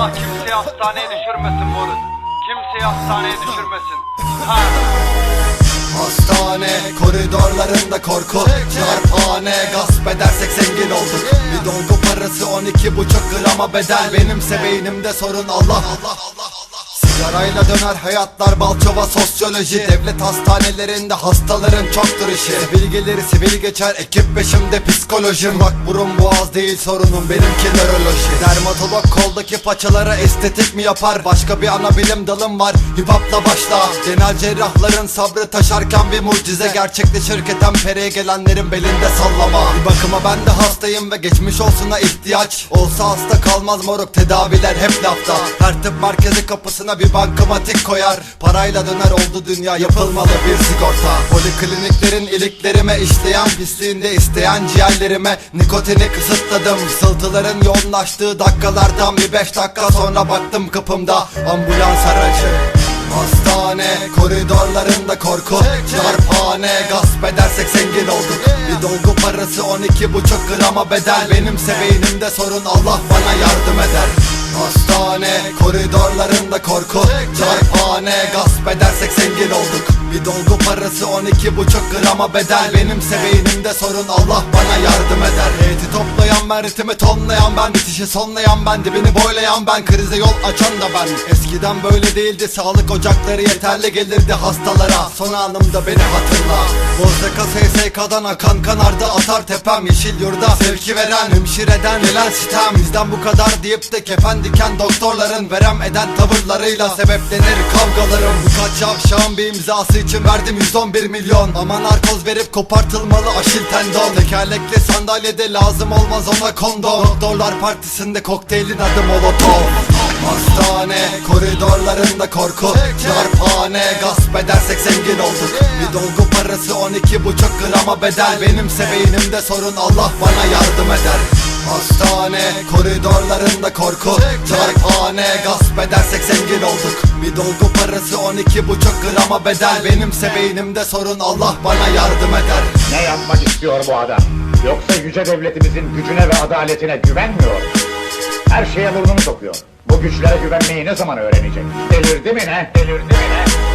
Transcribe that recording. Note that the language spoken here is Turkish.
hastaneye düşürmesin moruk. Kimseyi hastaneye düşürmesin. Ha. Hastane koridorlarında korku Çarphane gasp edersek zengin olduk Bir dolgu parası 12 buçuk grama bedel Benimse beynimde sorun Allah Allah Allah Sigarayla döner hayatlar balçova sosyoloji. Devlet hastanelerinde hastaların çoktur işi. Gelir sivil geçer ekip peşimde psikolojim Bak burun boğaz değil sorunum benimki nöroloji. Dermatolog koldaki paçalara estetik mi yapar? Başka bir ana bilim dalım var hip başla. Genel cerrahların sabrı taşarken bir mucize. Gerçekleşirken pereye gelenlerin belinde sallama. Bir bakıma ben de hastayım ve geçmiş olsuna ihtiyaç. Olsa hasta kalmaz moruk tedaviler hep lafta. Her tıp merkezi kapısına bir bankamatik koyar. Parayla döner oldu dünya yapılmalı bir sigorta. Polikliniklerin iliklerime işleyen pisliğinde isteyen ciğerlerime Nikotini kısıtladım. Sıltıların yoğunlaştığı dakikalardan bir beş dakika sonra baktım kapımda ambulans aracı. Hastane koridorlarında korku Çarphane gasp edersek zengin olduk Parası 12 buçuk grama bedel. Benimse beynimde sorun Allah bana yardım eder. Hastane koridorlarında korku Çarphane gasp edersek zengin olduk Bir dolgu parası 12 buçuk grama bedel. Benimse beynimde sorun Allah bana yardım eder. Eti toplayan ben ritmi tonlayan ben Bitişi sonlayan ben dibini boylayan ben Krize yol açan da ben. Eskiden böyle değildi sağlık ocakları yeterli gelirdi hastalara. Son anımda beni hatırla. Bozraka SSK'dan akan kanarda atar tepem Yeşil yurda sevki veren hemşireden gelen sitem. Bizden bu kadar deyip de kefen diken doktorların Verem eden tavırlarıyla sebeplenir kavgalarım Yavşağın bir imzası için verdim 111 milyon. Ama narkoz verip kopartılmalı aşil tendon. Tekerlekli sandalyede lazım olmaz ona kondom. Doktorlar partisinde kokteylin adı molotov Hastane koridorlarında korku Çarphane gasp edersek zengin olduk. Bir dolgu parası 12 buçuk grama bedel. Benimse beynimde sorun Allah bana yardım eder Hastane koridorlarında korku Çarphane gasp edersek zengin olduk Bir dolgu parası 12 buçuk grama bedel Benimse beynimde sorun Allah bana yardım eder Ne yapmak istiyor bu adam? Yoksa yüce devletimizin gücüne ve adaletine güvenmiyor. Her şeye burnunu sokuyor. Bu güçlere güvenmeyi ne zaman öğrenecek? Delirdi mi ne? Delirdi mi ne?